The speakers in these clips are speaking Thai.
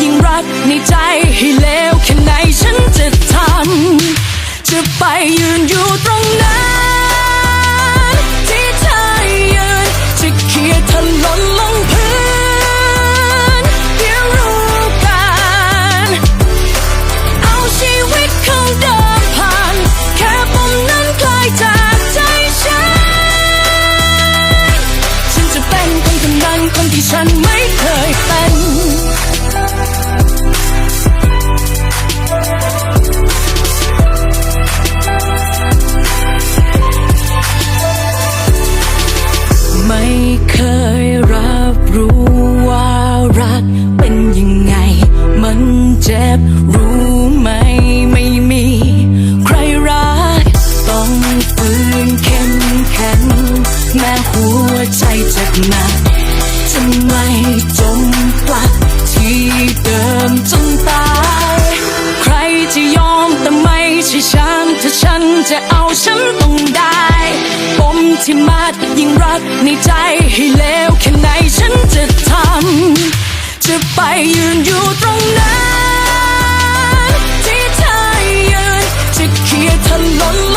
ยิ่งรักในใจให้เลวแค่ไหนฉันจะทำจะไปยืนอยู่ตรงนั้น ที่เธอยืนจะเขี่ยถลนลงพื้นเดี๋ยวรู้กัน เอาชีวิตเข้าเดิมผ่าน แค่ปมนั้นคลายจากใจฉัน ฉันจะเป็นคนคนนั้นคนที่ฉันไม่ บรู้ไหมไม่มี ใครรัก ต้องฝืนเข้มแข็งแม้หัวใจเจ็บหนักจะไม่จมปลักที่เดิมจนตาย ใครจะยอมแต่ไม่ใช่ฉันถ้าฉันจะเอาฉันต้องได้ปมที่มัดยิ่งรักในใจให้เลวแค่ไหนฉันจะทำจะไปยืนอยู่ตรงนั้น ถ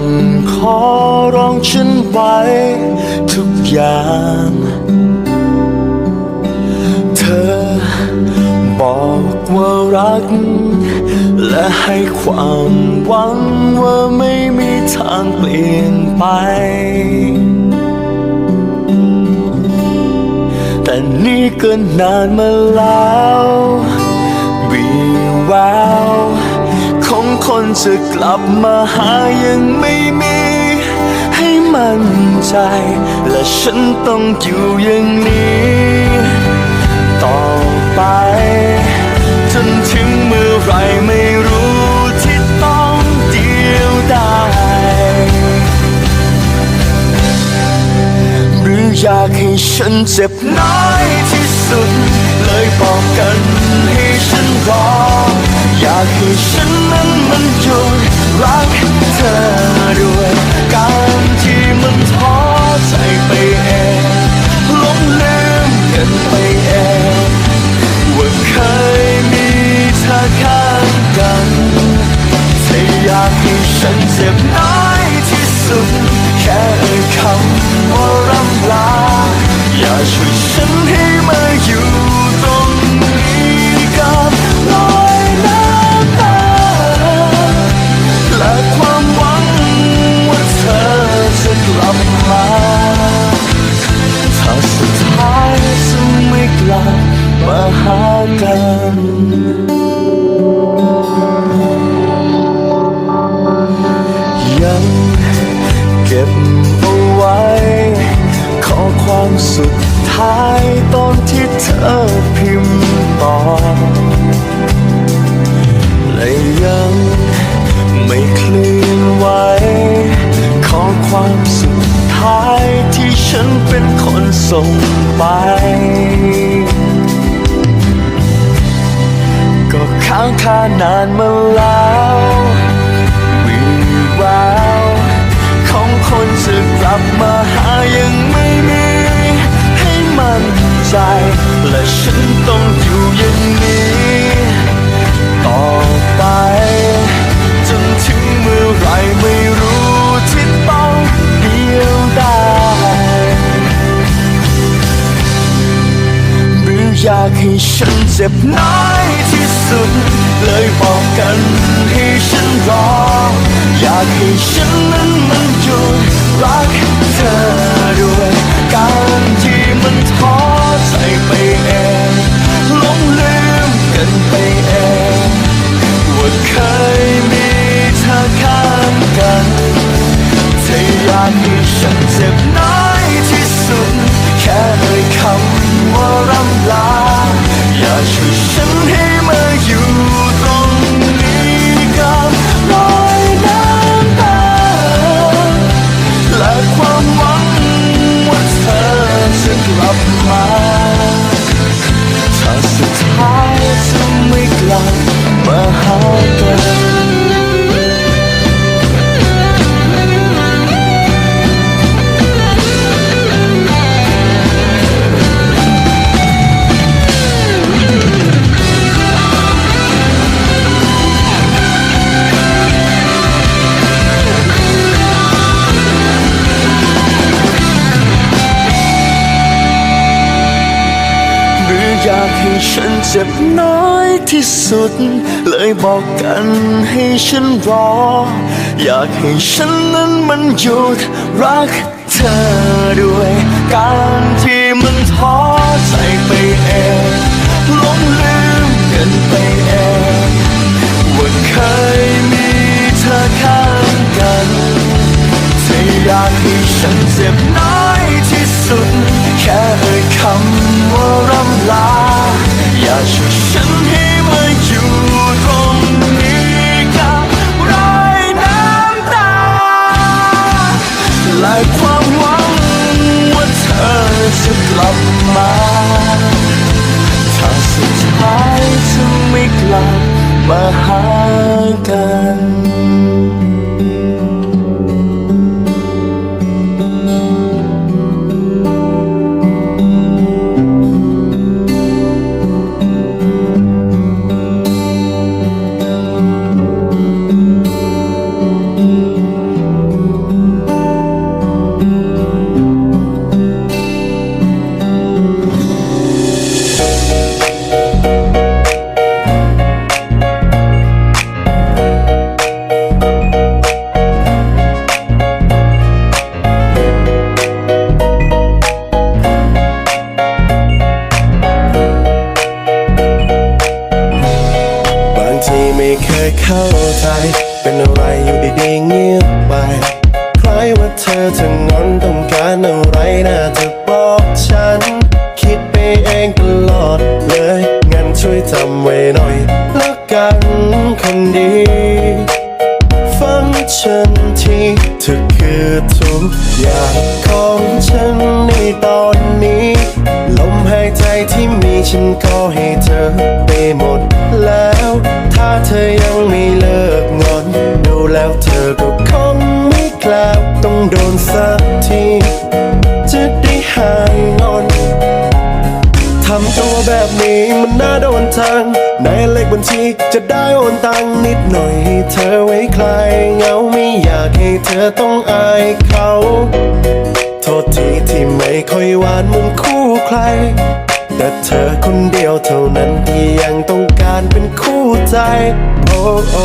ำขอร้องฉันไว้ ทุกอย่าง เธอบอกว่ารัก และให้ความหวังว่าไม่มีทางเปลี่ยนไป แต่นี่ก็นานมาแล้ว วีแววขอ คนจะกลับมาหายังไม่มี ให้มั่นใจ และฉันต้องอยู่อย่างนี้ ต่อไป จนถึงเมื่อไรไม่รู้ที่ต้องเดียวดายหรืออยากให้ฉันเจ็บน้อยที่สุด เลยบอกกันให้ฉันรอ อยากให้ฉันนั้นมันหยุดรักเธอด้วยการที่มันท้อใจไปเองลงลืมกันไปเองว่าเคยมีเธอข้างกันถ้าอยากให้ฉันเจ็บน้อยที่สุด แค่เอ่ยคำว่าร่ำลา อย่าช่วยฉันให้มาอยู่ กลับมาถ้าสุดท้ายจะไม่กลับมาหากันยังเก็บเอาไว้ ขอความสุดท้ายตอนที่เธอพิมพ์ตอบ อยากให้ฉันเจ็บน้อยที่สุด เลยบอกกันให้ฉันรอ อยากให้ฉันนั้นมันหยุดรักเธอด้วยการที่มันท้อใจไปเองหลงลืมกันไปเองว่าเคยมีเธอข้างกันเธออยากให้ฉันเจ็บน้อย ฉันเจ็บน้อยที่สุด เลยบอกกันให้ฉันรอ อยากให้ฉันนั้นมันหยุดรักเธอด้วย การที่มันท้อใจไป เองตลอดเลย งั้นช่วยจำไว้หน่อยล้วกันคนดี ฟังฉันทีเธอคือทุกอย่างของฉันในตอนนี้ ลมหายใจที่มีฉันก็ให้เธอไปหมดแล้ว ถ้าเธอยัง แบบนี้มันน่าโดนทางในเลขบัญชีจะได้โอนตังค์นิดหน่อยให้เธอไว้ใคลายเหงาไม่อยากให้เธอต้องอายเขา โทษทีที่ไม่ค่อยหวานมือนคู่ใคร แต่เธอคนเดียวเท่านั้นที่ยังต้องการเป็นคู่ใจ โอ้โอ้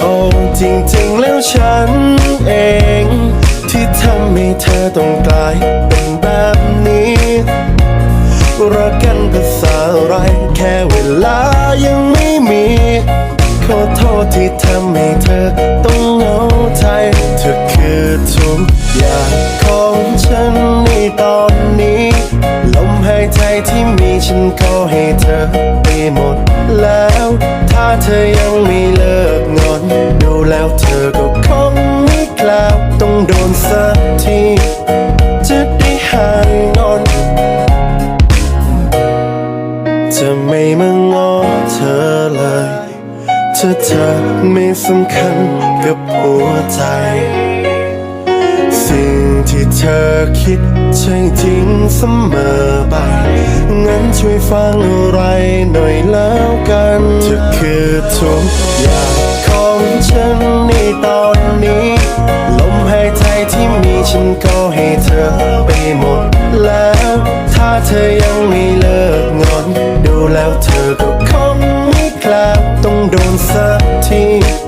โอ้จริงๆแล้วฉันเอง ที่ทำให้เธอต้องกลายเป็นแบบนี้ รักกันภาษาอะไร แค่เวลายังไม่มี ขอโทษที่ทำให้เธอต้องเหงาใจ เธอคือทุกอย่างของฉันในตอนนี้ ลมหายใจที่มีฉันก็ให้เธอไปหมดแล้ว ถ้าเธอยังไม่เลิกงอน ดูแล้วเธอก็คงไม่กล้าต้องโดนสักที จะไม่มางอเธอเลยถ้าเธอไม่สำคัญกับหัวใจ สิ่งที่เธอคิดใช่จริงเสมอไป งั้นช่วยฟังอะไรหน่อยแล้วกันเธอคือทุกอย่างของฉันในตอนนี้ ลมหายใจที่มีฉันก็ให้เธอไปหมดแล้ว ถ้าเธอยังมี assim